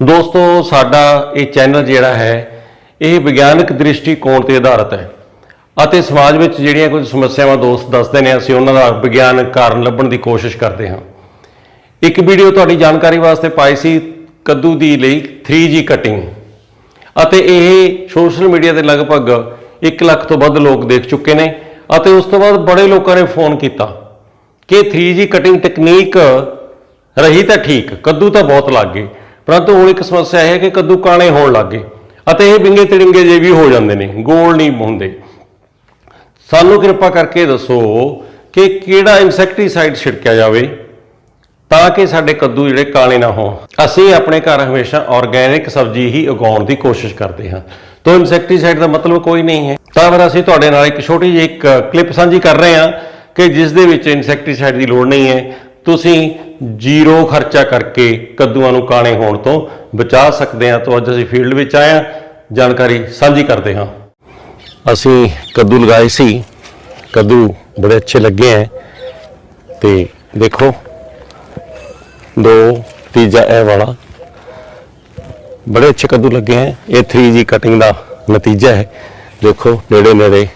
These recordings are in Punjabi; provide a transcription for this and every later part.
ਦੋਸਤੋ, ਸਾਡਾ ਇਹ ਚੈਨਲ ਜਿਹੜਾ ਹੈ, ਇਹ ਵਿਗਿਆਨਕ ਦ੍ਰਿਸ਼ਟੀਕੋਣ ਤੇ ਆਧਾਰਿਤ ਹੈ। ਅਤੇ ਸਮਾਜ ਵਿੱਚ ਜਿਹੜੀਆਂ ਕੁਝ ਸਮੱਸਿਆਵਾਂ ਦੋਸਤ ਦੱਸਦੇ ਨੇ, ਅਸੀਂ ਉਹਨਾਂ ਦਾ ਵਿਗਿਆਨਕ ਕਾਰਨ ਲੱਭਣ ਦੀ ਕੋਸ਼ਿਸ਼ ਕਰਦੇ ਹਾਂ। ਇੱਕ ਵੀਡੀਓ ਤੁਹਾਡੀ ਜਾਣਕਾਰੀ ਵਾਸਤੇ ਪਾਈ ਸੀ, ਕੱਦੂ ਦੀ ਲਈ 3G ਕਟਿੰਗ ਅਤੇ ਇਹ ਸੋਸ਼ਲ ਮੀਡੀਆ ਤੇ ਲਗਭਗ 1 ਲੱਖ ਤੋਂ ਵੱਧ ਲੋਕ ਦੇਖ ਚੁੱਕੇ ਨੇ, ਅਤੇ ਉਸ ਤੋਂ ਬਾਅਦ ਬੜੇ ਲੋਕਾਂ ਨੇ ਫੋਨ ਕੀਤਾ ਕਿ 3G ਕਟਿੰਗ ਟੈਕਨੀਕ ਰਹੀ ਤਾਂ ਠੀਕ, ਕੱਦੂ ਤਾਂ ਬਹੁਤ ਲੱਗ ਗਏ। ਪਰੰਤੂ ਹੁਣ ਇੱਕ ਸਮੱਸਿਆ ਇਹ ਹੈ ਕਿ ਕੱਦੂ ਕਾਣੇ ਹੋਣ ਲੱਗ ਗਏ ਅਤੇ ਇਹ ਬਿੰਗੇ ਤੜਿੰਗੇ ਜੇ ਵੀ ਹੋ ਜਾਂਦੇ ਨੇ, ਗੋਲ ਨਹੀਂ ਹੁੰਦੇ। ਸਾਨੂੰ ਕਿਰਪਾ ਕਰਕੇ ਦੱਸੋ ਕਿ ਕਿਹੜਾ ਇਨਸੈਕਟੀਸਾਈਡ ਛਿੜਕਿਆ ਜਾਵੇ ਤਾਂ ਕਿ ਸਾਡੇ ਕੱਦੂ ਜਿਹੜੇ ਕਾਲੇ ਨਾ ਹੋਣ। ਅਸੀਂ ਆਪਣੇ ਘਰ ਹਮੇਸ਼ਾ ਆਰਗੈਨਿਕ ਸਬਜ਼ੀ ਹੀ ਉਗਾਉਣ ਦੀ ਕੋਸ਼ਿਸ਼ ਕਰਦੇ ਹਾਂ। ਤਾਂ ਇਨਸੈਕਟੀਸਾਈਡ ਦਾ ਮਤਲਬ ਕੋਈ ਨਹੀਂ ਹੈ। ਤਾਂ ਫਿਰ ਅਸੀਂ ਤੁਹਾਡੇ ਨਾਲ ਇੱਕ ਛੋਟੀ ਜਿਹੀ ਇੱਕ ਕਲਿੱਪ ਸਾਂਝੀ ਕਰ ਰਹੇ ਹਾਂ ਕਿ ਜਿਸ ਦੇ ਵਿੱਚ ਇਨਸੈਕਟੀਸਾਈਡ ਦੀ ਲੋੜ ਨਹੀਂ ਹੈ। ਤੁਸੀਂ ਜ਼ੀਰੋ ਖਰਚਾ ਕਰਕੇ ਕੱਦੂਆਂ ਨੂੰ ਕਾਣੇ ਹੋਣ ਤੋਂ ਬਚਾ ਸਕਦੇ ਹਾਂ। ਤੋਂ ਅੱਜ ਅਸੀਂ ਫੀਲਡ ਵਿੱਚ ਆਏ ਹਾਂ। ਜਾਣਕਾਰੀ ਸਾਂਝੀ ਕਰਦੇ ਹਾਂ। ਅਸੀਂ ਕੱਦੂ ਲਗਾਏ ਸੀ। ਕੱਦੂ ਬੜੇ ਅੱਛੇ ਲੱਗੇ ਹੈ। ਤੇ ਦੇਖੋ, ਦੋ ਤੀਜਾ ਇਹ ਵਾਲਾ। ਬੜੇ ਅੱਛੇ ਕੱਦੂ ਲੱਗੇ ਹੈ। ਇਹ 3G ਕਟਿੰਗ ਦਾ ਨਤੀਜਾ ਹੈ। ਦੇਖੋ ਨੇੜੇ ਨੇੜੇ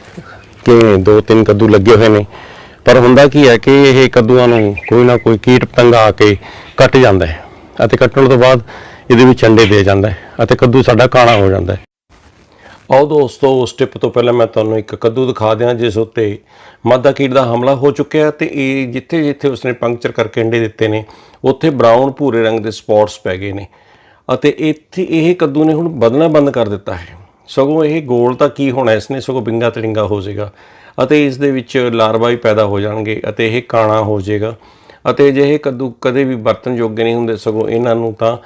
ਕਿਵੇਂ ਦੋ ਤਿੰਨ ਕੱਦੂ ਲੱਗੇ ਹੋਏ ਨੇ। ਪਰ ਹੁੰਦਾ ਕੀ ਹੈ ਕਿ ਇਹ ਕੱਦੂਆਂ ਨੂੰ ਕੋਈ ਨਾ ਕੋਈ ਕੀਟ ਪਤੰਗ ਆ ਕੇ ਕੱਟ ਜਾਂਦਾ ਹੈ ਅਤੇ ਕੱਟਣ ਤੋਂ ਬਾਅਦ ਇਹਦੇ ਵਿੱਚ ਅੰਡੇ ਦੇ ਜਾਂਦਾ ਹੈ ਅਤੇ ਕੱਦੂ ਸਾਡਾ ਕਾਣਾ ਹੋ ਜਾਂਦਾ ਹੈ। ਆਓ ਦੋਸਤੋ, ਉਸ ਟਿਪ ਤੋਂ ਪਹਿਲਾਂ ਮੈਂ ਤੁਹਾਨੂੰ ਇੱਕ ਕੱਦੂ ਦਿਖਾ ਦਿਆਂ, ਜਿਸ ਉੱਤੇ ਮਾਦਾ ਕੀਟ ਦਾ ਹਮਲਾ ਹੋ ਚੁੱਕਿਆ ਹੈ ਤੇ ਇਹ ਜਿੱਥੇ ਜਿੱਥੇ ਉਸਨੇ ਪੰਕਚਰ ਕਰਕੇ ਅੰਡੇ ਦਿੱਤੇ ਨੇ, ਉੱਥੇ ਬਰਾਊਨ ਭੂਰੇ ਰੰਗ ਦੇ ਸਪੌਟਸ ਪੈ ਗਏ ਨੇ। ਅਤੇ ਇੱਥੇ ਇਹ ਕੱਦੂ ਨੇ ਹੁਣ ਬਦਲਣਾ ਬੰਦ ਕਰ ਦਿੱਤਾ ਹੈ। ਸਗੋਂ ਇਹ ਗੋਲ ਤਾਂ ਕੀ ਹੋਣਾ, ਇਸ ਨੇ ਸਗੋਂ ਬਿੰਗਾ ਤੜਿੰਗਾ ਹੋ ਜਾਏਗਾ ਅਤੇ ਇਸ ਦੇ ਵਿੱਚ ਲਾਰਵਾ ਵੀ ਪੈਦਾ ਹੋ ਜਾਣਗੇ ਅਤੇ ਇਹ ਕਾਣਾ ਹੋ ਜਾਏਗਾ ਅਤੇ ਜੇ ਇਹ ਕੱਦੂ, ਕਦੇ ਵੀ ਵਰਤਨ ਯੋਗ ਨਹੀਂ ਹੁੰਦੇ, ਸਗੋਂ ਇਹਨਾਂ ਨੂੰ ਤਾਂ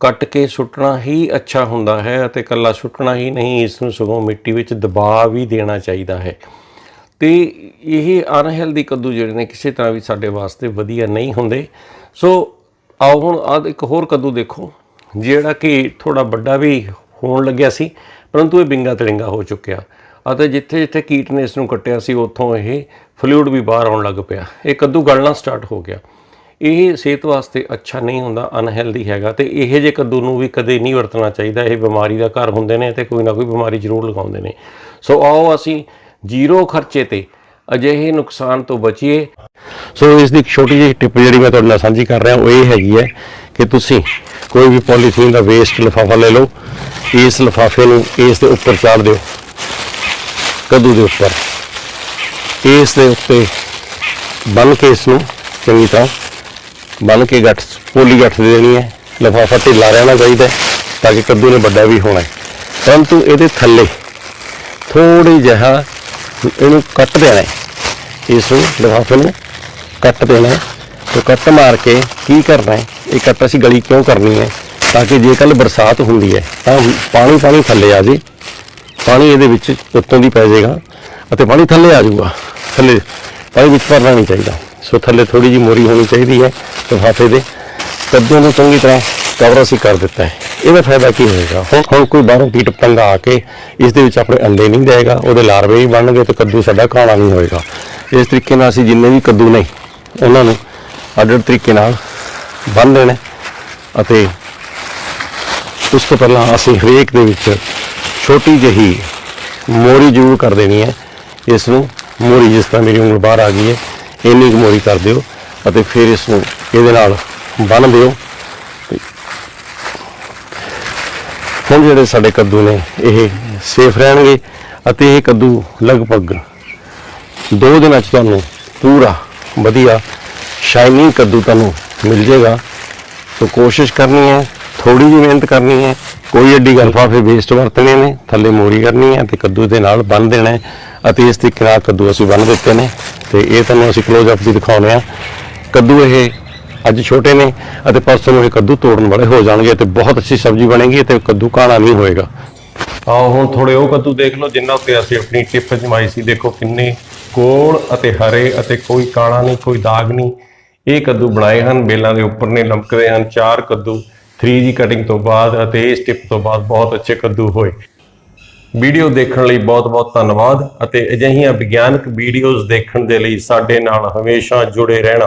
ਕੱਟ ਕੇ ਸੁੱਟਣਾ ਹੀ ਅੱਛਾ ਹੁੰਦਾ ਹੈ ਅਤੇ ਕੱਲਾ ਸੁੱਟਣਾ ਹੀ ਨਹੀਂ, ਇਸ ਨੂੰ ਸਗੋਂ ਮਿੱਟੀ ਵਿੱਚ ਦਬਾਅ ਵੀ ਦੇਣਾ ਚਾਹੀਦਾ ਹੈ। ਤੇ ਇਹ ਅਨਹੈਲਦੀ ਕੱਦੂ ਜਿਹੜੇ ਨੇ ਕਿਸੇ ਤਰ੍ਹਾਂ ਵੀ ਸਾਡੇ ਵਾਸਤੇ ਵਧੀਆ ਨਹੀਂ ਹੁੰਦੇ। ਸੋ ਆਓ ਹੁਣ ਆ ਇੱਕ ਹੋਰ ਕੱਦੂ ਦੇਖੋ, ਜਿਹੜਾ ਕਿ ਥੋੜਾ ਵੱਡਾ ਵੀ ਹੋਣ ਲੱਗਿਆ ਸੀ। ਪਰੰਤੂ ਇਹ ਬਿੰਗਾ ਤੜਿੰਗਾ ਹੋ ਚੁੱਕਿਆ ਅਤੇ ਜਿੱਥੇ ਜਿੱਥੇ ਕੀਟ ਨੇ ਇਸ ਨੂੰ ਕੱਟਿਆ ਸੀ, ਉੱਥੋਂ ਇਹ ਫਲੂਇਡ ਵੀ ਬਾਹਰ ਆਉਣ ਲੱਗ ਪਿਆ। ਇਹ ਕੱਦੂ ਗਲਣਾ ਸਟਾਰਟ ਹੋ ਗਿਆ। ਇਹ ਸਿਹਤ ਵਾਸਤੇ ਅੱਛਾ ਨਹੀਂ ਹੁੰਦਾ ਅਨਹੈਲਦੀ ਹੈਗਾ ਤੇ ਇਹ ਜਿਹੇ ਕੱਦੂ ਨੂੰ ਵੀ ਕਦੇ ਨਹੀਂ ਵਰਤਣਾ ਚਾਹੀਦਾ, ਇਹ ਬਿਮਾਰੀ ਦਾ ਘਰ ਹੁੰਦੇ ਨੇ ਤੇ ਕੋਈ ਨਾ ਕੋਈ ਬਿਮਾਰੀ ਜ਼ਰੂਰ ਲਗਾਉਂਦੇ ਨੇ। ਸੋ ਆਓ ਅਸੀਂ ਜ਼ੀਰੋ ਖਰਚੇ ਤੇ ਅਜਿਹੇ ਨੁਕਸਾਨ ਤੋਂ ਬਚੀਏ। ਸੋ ਇਸ ਦੀ ਇੱਕ ਛੋਟੀ ਜਿਹੀ ਟਿਪ ਜਿਹੜੀ ਮੈਂ ਤੁਹਾਡੇ ਨਾਲ ਸਾਂਝੀ ਕਰ ਰਿਹਾ, ਉਹ ਇਹ ਹੈਗੀ ਹੈ ਕਿ ਤੁਸੀਂ ਕੋਈ ਵੀ ਪੋਲੀਥੀਨ ਦਾ ਵੇਸਟ ਲਿਫਾਫਾ ਲੈ ਲਓ ਇਸ ਲਿਫਾਫੇ ਨੂੰ ਇਸ ਦੇ ਉੱਪਰ ਚਾੜ ਦਿਓ, ਕੱਦੂ ਦੇ ਉੱਪਰ। ਇਸ ਦੇ ਉੱਤੇ ਬੰਨ ਕੇ ਇਸ ਨੂੰ ਚੰਗੀ ਤਰ੍ਹਾਂ ਬੰਨ ਕੇ ਗੱਠ, ਪੋਲੀ ਗੱਠ ਦੇ ਦੇਣੀ ਹੈ। ਲਿਫਾਫਾ ਢਿੱਲਾ ਰਹਿਣਾ ਚਾਹੀਦਾ ਤਾਂ ਕਿ ਕੱਦੂ ਨੇ ਵੱਡਾ ਵੀ ਹੋਣਾ ਹੈ। ਪਰੰਤੂ ਇਹਦੇ ਥੱਲੇ ਥੋੜੀ ਜਿਹਾ ਇਹਨੂੰ ਕੱਟ ਦੇਣਾ ਹੈ। ਇਸ ਨੂੰ ਲਿਫਾਫੇ ਨੂੰ ਕੱਟ ਦੇਣਾ ਹੈ। ਤੇ ਕੱਟ ਮਾਰ ਕੇ ਕੀ ਕਰਨਾ ਹੈ? ਇਹ ਕੱਟ ਅਸੀਂ ਗਲੀ ਕਿਉਂ ਕਰਨੀ ਹੈ? ਤਾਂ ਕਿ ਜੇ ਕੱਲ ਬਰਸਾਤ ਹੁੰਦੀ ਹੈ, ਤਾਂ ਪਾਣੀ ਪਾਣੀ ਥੱਲੇ ਆ ਜੇ। ਪਾਣੀ ਇਹਦੇ ਵਿੱਚ ਉੱਤੋਂ ਦੀ ਪੈ ਜਾਏਗਾ ਅਤੇ ਪਾਣੀ ਥੱਲੇ ਆ ਜਾਊਗਾ। ਥੱਲੇ ਪਾਣੀ ਵਿੱਚ ਭਰਨਾ ਨਹੀਂ ਚਾਹੀਦਾ। ਸੋ ਥੱਲੇ ਥੋੜੀ ਜੀ ਮੋਰੀ ਹੋਣੀ ਚਾਹੀਦੀ ਹੈ ਲਿਫਾਫੇ ਦੇ। ਕੱਦੂ ਨੂੰ ਚੰਗੀ ਤਰ੍ਹਾਂ ਕਵਰ ਅਸੀਂ ਕਰ ਦਿੱਤਾ ਹੈ। ਇਹਦਾ ਫਾਇਦਾ ਕੀ ਹੋਏਗਾ? ਹੁਣ ਕੋਈ ਬਾਹਰੋਂ ਕੀਟ ਪਤੰਗ ਆ ਕੇ ਇਸ ਦੇ ਵਿੱਚ ਆਪਣੇ ਅੰਡੇ ਨਹੀਂ ਦੇਗਾ ਉਹਦੇ ਲਾਰਵੇ ਹੀ ਬਣਨਗੇ ਤੇ ਕੱਦੂ ਸਾਡਾ ਖਾਣਾ ਨਹੀਂ ਹੋਏਗਾ। ਇਸ ਤਰੀਕੇ ਨਾਲ ਅਸੀਂ ਜਿੰਨੇ ਵੀ ਕੱਦੂ ਨੇ, ਉਹਨਾਂ ਨੂੰ ਆਰਡਰ ਤਰੀਕੇ ਨਾਲ ਬੰਨ ਲੈਣਾ ਅਤੇ ਉਸ ਤੋਂ ਪਹਿਲਾਂ ਅਸੀਂ ਹਰੇਕ ਦੇ ਵਿੱਚ ਛੋਟੀ ਜਿਹੀ ਮੋਰੀ ਜ਼ਰੂਰ ਕਰ ਦੇਣੀ ਹੈ। ਇਸ ਨੂੰ ਮੋਰੀ ਜਿਸ ਤਰ੍ਹਾਂ ਮੇਰੀ ਉਂਗਲ ਬਾਹਰ ਆ ਗਈ ਹੈ, ਇੰਨੀ ਕੁ ਮੋਰੀ ਕਰ ਦਿਓ ਅਤੇ ਫਿਰ ਇਸ ਨੂੰ ਇਹਦੇ ਨਾਲ ਬੰਨ੍ਹ ਦਿਓ। ਤੇ ਹੁਣ ਜਿਹੜੇ ਸਾਡੇ ਕੱਦੂ ਨੇ, ਇਹ ਸੇਫ ਰਹਿਣਗੇ ਅਤੇ ਇਹ ਕੱਦੂ ਲਗਭਗ ਦੋ ਦਿਨਾਂ ਚ ਤੁਹਾਨੂੰ ਪੂਰਾ ਵਧੀਆ ਸ਼ਾਈਨਿੰਗ ਕੱਦੂ ਤੁਹਾਨੂੰ ਮਿਲ ਜਾਏਗਾ। ਸੋ ਕੋਸ਼ਿਸ਼ ਕਰਨੀ ਹੈ ਥੋੜੀ ਜਿਹੀ ਮਿਹਨਤ ਕਰਨੀ ਹੈ, ਕੋਈ ਐਡੀ ਗਲਫਾ ਫਾਫੇ ਵੇਸਟ ਵਰਤਣੇ ਨੇ, ਥੱਲੇ ਮੋਰੀ ਕਰਨੀ ਹੈ ਤੇ ਕੱਦੂ ਦੇ ਨਾਲ ਬੰਨ ਦੇਣਾ ਹੈ ਅਤੇ ਇਸ ਤਰੀਕੇ ਨਾਲ ਕੱਦੂ ਅਸੀਂ ਬੰਨ ਦਿੱਤੇ ਨੇ ਤੇ ਇਹ ਤੁਹਾਨੂੰ ਅਸੀਂ ਕਲੋਜ਼ ਅਪ ਵੀ ਦਿਖਾਉਣੇ ਆ ਕੱਦੂ ਇਹ ਅੱਜ ਛੋਟੇ ਨੇ ਅਤੇ ਪਰਸੋਂ ਨੂੰ ਇਹ ਕੱਦੂ ਤੋੜਨ ਵਾਲੇ ਹੋ ਜਾਣਗੇ ਤੇ ਬਹੁਤ ਅੱਛੀ ਸਬਜ਼ੀ ਬਣੇਗੀ ਤੇ ਕੱਦੂ ਕਾਣਾ ਨਹੀਂ ਹੋਏਗਾ। ਆਓ ਹੁਣ ਥੋੜੇ ਉਹ ਕੱਦੂ ਦੇਖ ਲਓ ਜਿੰਨਾ ਉੱਤੇ ਅਸੀਂ ਆਪਣੀ ਟਿਪ ਜਮਾਈ ਸੀ, ਦੇਖੋ ਕਿੰਨੇ ਕੋਲ ਅਤੇ ਹਰੇ ਅਤੇ ਕੋਈ ਕਾਲਾ ਨਹੀਂ, ਕੋਈ ਦਾਗ ਨਹੀਂ। ਇਹ ਕੱਦੂ ਬਣਾਏ ਹਨ, ਬੇਲਾਂ ਦੇ ਉੱਪਰ ਨੇ ਲਮਕਦੇ ਹਨ, ਚਾਰ ਕੱਦੂ 3G ਕਟਿੰਗ ਤੋਂ ਬਾਅਦ ਅਤੇ ਇਸ ਟਿਪ ਤੋਂ ਬਾਅਦ ਬਹੁਤ ਅੱਛੇ ਕੱਦੂ ਹੋਏ। ਵੀਡੀਓ ਦੇਖਣ ਲਈ ਬਹੁਤ-ਬਹੁਤ ਧੰਨਵਾਦ ਅਤੇ ਅਜਿਹੀਆਂ ਵਿਗਿਆਨਕ ਵੀਡੀਓਜ਼ ਦੇਖਣ ਦੇ ਲਈ ਸਾਡੇ ਨਾਲ ਹਮੇਸ਼ਾ ਜੁੜੇ ਰਹਿਣਾ।